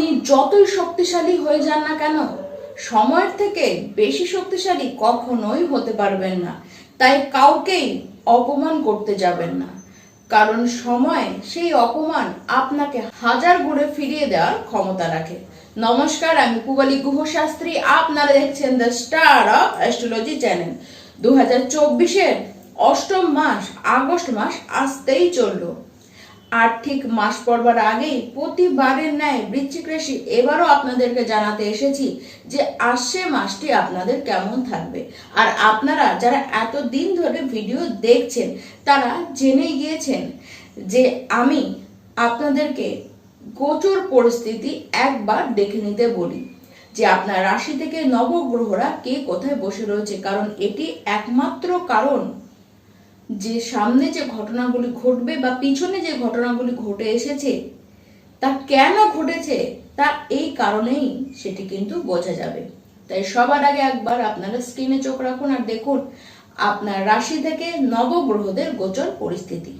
আপনি যতই শক্তিশালী হয়ে যান না কেন, সময়ের থেকে বেশি শক্তিশালী কখনোই হতে পারবেন না। তাই কাউকেই অপমান করতে যাবেন না। কারণ সময় সেই অপমান আপনাকে হাজার ঘুরে ফিরিয়ে দেওয়ার ক্ষমতা রাখে। নমস্কার, আমি কুবালি গুহশাস্ত্রী। আপনারা দেখছেন the star of astrology channel দু হাজার চব্বিশের অষ্টম মাস, আগস্ট মাস আসতেই চলল। আর ঠিক মাস পড়বার আগেই প্রতিবারের ন্যায় বৃশ্চিক রাশি এবারও আপনাদেরকে জানাতে এসেছি যে আসছে মাসটি আপনাদের কেমন থাকবে। আর আপনারা যারা এত দিন ধরে ভিডিও দেখছেন, তারা জেনে গিয়েছেন যে আমি আপনাদেরকে গোচর পরিস্থিতি একবার দেখে নিতে বলি যে আপনার রাশি থেকে নবগ্রহরা কে কোথায় বসে রয়েছে, কারণ এটি একমাত্র কারণ যে সামনে যে ঘটনাগুলি ঘটবে বা পিছনে যে ঘটনাগুলি ঘটে এসেছে, তা কেন ঘটেছে? তা এই কারণেই সেটি কিন্তু বোঝা যাবে। তাই সবার আগে একবার আপনারা স্ক্রিনে চোখ রাখুন আর দেখুন আপনার রাশি থেকে নবগ্রহদের গোচর পরিস্থিতি।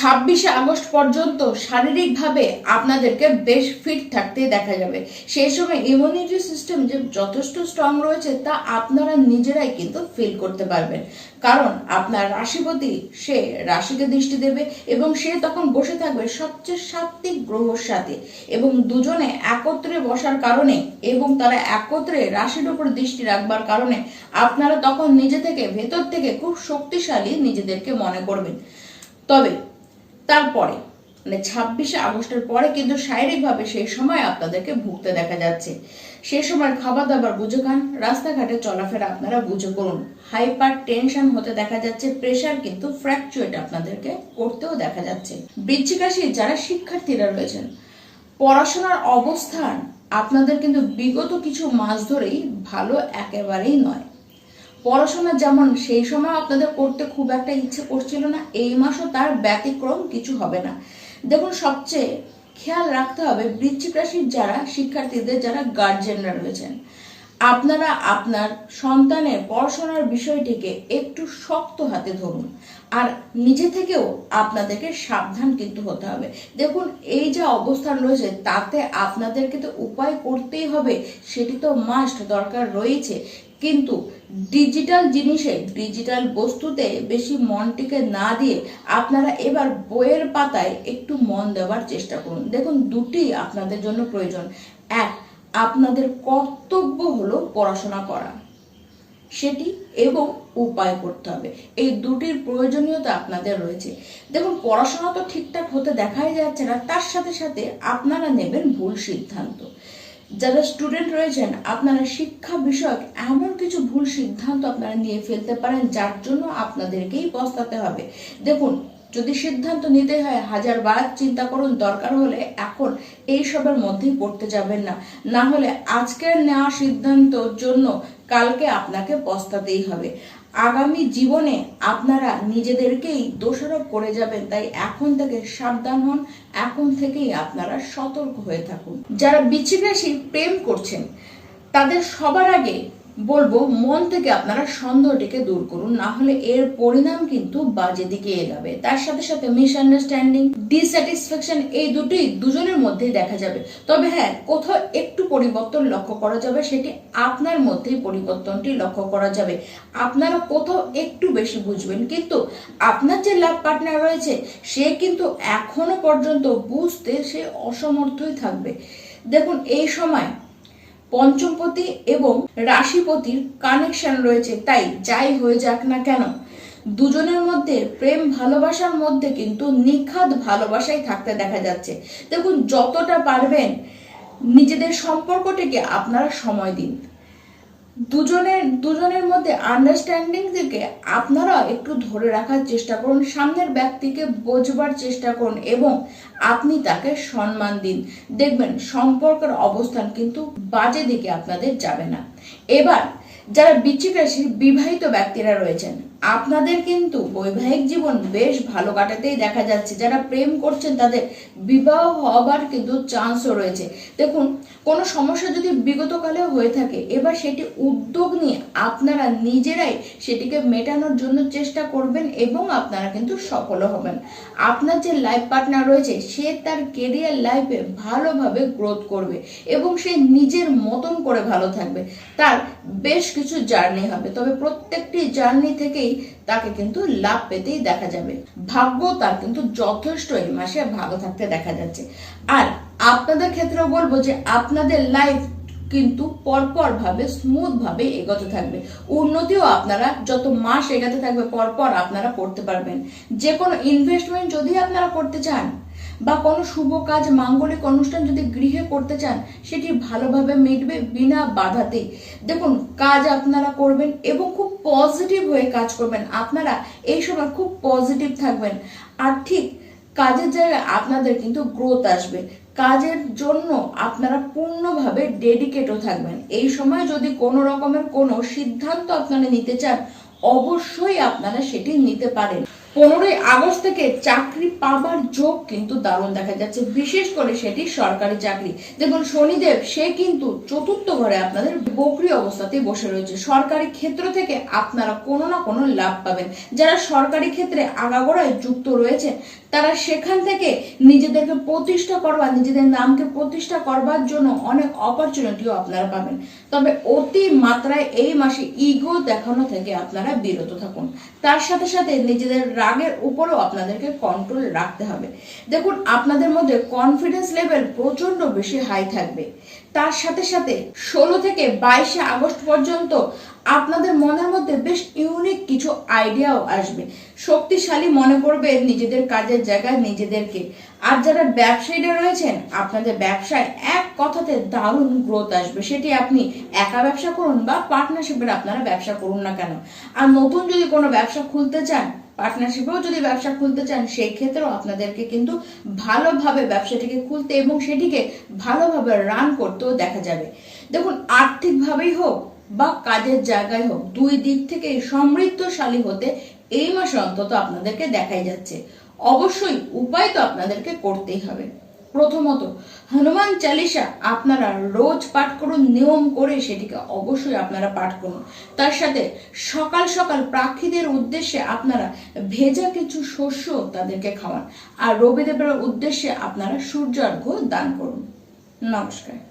ছাব্বিশে আগস্ট পর্যন্ত শারীরিকভাবে আপনাদেরকে বেশ ফিট থাকতে দেখা যাবে। সেই সময় ইমিউনিটি সিস্টেম যে যথেষ্ট স্ট্রং রয়েছে, তা আপনারা নিজেরাই কিন্তু ফিল করতে পারবেন। কারণ আপনার রাশিপতি, সে রাশিকে দৃষ্টি দেবে এবং সে তখন বসে থাকবে সবচেয়ে সাত্বিক গ্রহর সাথে এবং দুজনে একত্রে বসার কারণে এবং তারা একত্রে রাশির উপর দৃষ্টি রাখবার কারণে আপনারা তখন নিজে থেকে, ভেতর থেকে খুব শক্তিশালী নিজেদেরকে মনে করবেন। তবে তারপরে মানে ছাব্বিশে আগস্টের পরে কিন্তু শারীরিকভাবে সেই সময় আপনাদেরকে ভুগতে দেখা যাচ্ছে। সেই সময় খাবার দাবার বুঝে খান রাস্তাঘাটে চলাফেরা আপনারা বুঝে করুন। হাইপার টেনশন হতে দেখা যাচ্ছে, প্রেশার কিন্তু ফ্র্যাকচুয়েট আপনাদেরকে করতেও দেখা যাচ্ছে। বৃশ্চিক রাশি যারা শিক্ষার্থীরা রয়েছেন, পড়াশোনার অবস্থান আপনাদের কিন্তু বিগত কিছু মাস ধরেই ভালো একেবারেই নয়। পড়াশোনা যেমন সেই সময় আপনাদের করতে খুব একটা ইচ্ছে করছিল না, এই মাসও তার ব্যতিক্রম কিছু হবে না। দেখুন, সবচেয়ে খেয়াল রাখতে হবে বৃশ্চিক রাশির যারা শিক্ষার্থীদের যারা গার্জেনরা রয়েছেন। আপনারা আপনার সন্তানের পড়াশোনার বিষয়টিকে একটু শক্ত হাতে ধরুন আর নিজে থেকেও আপনাদেরকে সাবধান কিন্তু হতে হবে। দেখুন, এই যে অবস্থান রয়েছে তাতে আপনাদেরকে তো উপায় করতেই হবে, সেটি তো মাস্ট দরকার রয়েছে। কিন্তু ডিজিটাল জিনিসে ডিজিটাল বস্তুতে বেশি মনটিকে না দিয়ে আপনারা এবার বইয়ের পাতায় একটু মন দেওয়ার চেষ্টা করুন। দেখুন, দুটি আপনাদের জন্য প্রয়োজন। এক, আপনাদের কর্তব্য হলো পড়াশোনা করা। সেটি এবং উপায় করতে হবে। এই দুটির প্রয়োজনীয়তা আপনাদের রয়েছে। দেখুন, পড়াশোনা তো ঠিকঠাক হতে দেখাই যাচ্ছে না, তার সাথে সাথে আপনারা নেবেন ভুল সিদ্ধান্ত। যারা স্টুডেন্ট রয়েছেন, আপনারা শিক্ষা বিষয়ক এমন কিছু ভুল সিদ্ধান্ত আপনারা নিয়ে ফেলতে পারেন, যার জন্য আপনাদেরকেই পস্তাতে হবে। দেখুন, যদি সিদ্ধান্ত নিতে হয় হাজার বার চিন্তা করুন, দরকার হলে এখন এই সবের মধ্যেই পড়তে যাবেন না। না হলে আজকের নেওয়া সিদ্ধান্তর জন্য কালকে আপনাকে পস্তাতেই হবে। আগামী জীবনে আপনারা নিজেদেরকেই দোষারোপ করে যাবেন, তাই এখন থেকে সাবধান হন, এখন থেকেই আপনারা সতর্ক হয়ে থাকুন। যারা বিচ্ছিন্ন প্রেম করছেন, তাদের সবার আগে বলব, মন থেকে আপনারা সন্দেহটিকে দূর করুন, না হলে এর পরিণাম কিন্তু বাজে দিকে এগাবে। তার সাথে সাথে মিসআন্ডারস্ট্যান্ডিং ডিস্যাটিসফ্যাকশন এই দুটোই দুজনের মধ্যেই দেখা যাবে। তবে হ্যাঁ কোথাও একটু পরিবর্তন লক্ষ্য করা যাবে, সেটি আপনার মধ্যেই পরিবর্তনটি লক্ষ্য করা যাবে। আপনারা কোথাও একটু বেশি বুঝবেন, কিন্তু আপনার যে লাভ পার্টনার রয়েছে, সে কিন্তু এখনও পর্যন্ত বুঝতে সে অসমর্থই থাকবে। দেখুন, এই সময় পঞ্চমপতি এবং রাশিপতির কানেকশন রয়েছে। তাই যাই হয়ে যাক না কেন, দুজনের মধ্যে প্রেম ভালোবাসার মধ্যে কিন্তু নিখাদ ভালোবাসাই থাকতে দেখা যাচ্ছে। দেখুন, যতটা পারবেন, নিজেদের সম্পর্কটিকে আপনারা সময় দিন। দুজনের দুজনের মধ্যে আন্ডারস্ট্যান্ডিং থেকে আপনারা একটু ধরে রাখার চেষ্টা করুন, সামনের ব্যক্তিকে বোঝবার চেষ্টা করুন এবং আপনি তাকে সম্মান দিন। দেখবেন সম্পর্কের অবস্থান কিন্তু বাজে দিকে আপনাদের যাবে না। এবার, যারা বিচ্ছিক রাশির বিবাহিত ব্যক্তিরা রয়েছেন আপনাদের কিন্তু বৈবাহিক জীবন বেশ ভালো কাটাতেই দেখা যাচ্ছে। যারা প্রেম করছেন, তাদের বিবাহ হবার কিন্তু চান্সও রয়েছে। দেখুন, কোনো সমস্যা যদি বিগতকালেও হয়ে থাকে, এবার সেটি উদ্যোগ নিয়ে আপনারা নিজেরাই সেটিকে মেটানোর জন্য চেষ্টা করবেন এবং আপনারা কিন্তু সফলও হবেন। আপনার যে লাইফ পার্টনার রয়েছে, সে তার কেরিয়ার লাইফে ভালোভাবে গ্রোথ করবে এবং সে নিজের মতন করে ভালো থাকবে। তার বেশ কিছু জার্নি হবে। তবে প্রত্যেকটি জার্নি থেকেই তাকে কিন্তু লাভ পেতেই দেখা যাবে। ভাগ্য তার কিন্তু যথেষ্ট এই মাসে ভালো থাকতে দেখা যাচ্ছে। আর আপনাদের ক্ষেত্রেও বলব যে আপনাদের লাইফ কিন্তু পরপর ভাবে স্মুথ ভাবে এগোতে থাকবে। উন্নতিও আপনারা যত মাস এগাতে থাকবে পরপর আপনারা করতে পারবেন। যে কোনো ইনভেস্টমেন্ট যদি আপনারা করতে চান বা কোনো শুভ কাজ, মাঙ্গলিক অনুষ্ঠান যদি গৃহে করতে চান, সেটি ভালোভাবে মিটবে বিনা বাধাতেই। দেখুন, কাজ আপনারা করবেন এবং খুব পজিটিভ হয়ে কাজ করবেন। আপনারা এই সময় খুব পজিটিভ থাকবেন। আর ঠিক কাজের জায়গায় আপনাদের কিন্তু গ্রোথ আসবে। কাজের জন্য আপনারা পূর্ণভাবে ডেডিকেটও থাকবেন। এই সময় যদি কোনো রকমের কোনো সিদ্ধান্ত আপনারা নিতে চান, অবশ্যই আপনারা সেটি নিতে পারেন। পনেরোই আগস্ট থেকে চাকরি পাবার যোগ কিন্তু দারুণ দেখা যাচ্ছে। বিশেষ করে সেটি সরকারি চাকরি। দেখুন, শনিদেব, সে কিন্তু চতুর্থ ঘরে আপনাদের বকরি অবস্থাতে বসে রয়েছে। সরকারি ক্ষেত্র থেকে আপনারা কোনো না কোনো লাভ পাবেন। যারা সরকারি ক্ষেত্রে আগাগোড়ায় যুক্ত রয়েছে তারা সেখান থেকে নিজেদেরকে প্রতিষ্ঠা করবার, নিজেদের নামকে প্রতিষ্ঠা করবার জন্য অনেক অপরচুনিটিও আপনারা পাবেন। তবে অতি মাত্রায় এই মাসে ইগো দেখানো থেকে আপনারা বিরত থাকুন। তার সাথে সাথে নিজেদের রাগের উপরেও আপনাদেরকে কন্ট্রোল রাখতে হবে। দেখুন, আপনাদের মধ্যে কনফিডেন্স লেভেল প্রচণ্ড বেশি হাই থাকবে। তার সাথে সাথে ষোলো থেকে বাইশে আগস্ট পর্যন্ত আপনাদের মনের মধ্যে বেশ ইউনিক কিছু আইডিয়াও আসবে। শক্তিশালী মনে করবে নিজেদের কাজের জায়গায় নিজেদেরকে। আর যারা ব্যবসায়ীরা রয়েছেন, আপনাদের ব্যবসায় এক কথাতে দারুণ গ্রোথ আসবে। সেটি আপনি একা ব্যবসা করুন বা পার্টনারশিপের আপনারা ব্যবসা করুন না কেন। আর নতুন যদি কোনো ব্যবসা খুলতে চান পার্টনারশিপেও যদি ব্যবসা খুলতে চান সেই ক্ষেত্রেও আপনাদেরকে কিন্তু ভালোভাবে ব্যবসাটিকে খুলতে এবং সেটিকে ভালোভাবে রান করতেও দেখা যাবে। দেখুন, আর্থিকভাবেই হোক বা কাজের জায়গায় হোক, দুই দিক থেকে সমৃদ্ধশালী হতে এই মাসে অন্তত আপনাদেরকে দেখাই যাচ্ছে। অবশ্যই উপায় তো আপনাদেরকে করতেই হবে। প্রথমত, হনুমান চালিসা আপনারা রোজ পাঠ করুন, নিয়ম করে সেটিকে অবশ্যই আপনারা পাঠ করুন। তার সাথে সকাল সকাল প্রাক্ষীদের উদ্দেশ্যে আপনারা ভেজা কিছু শস্য তাদেরকে খাওয়ান। আর রবিদেবের উদ্দেশ্যে আপনারা সূর্য অর্ঘ্য দান করুন। নমস্কার।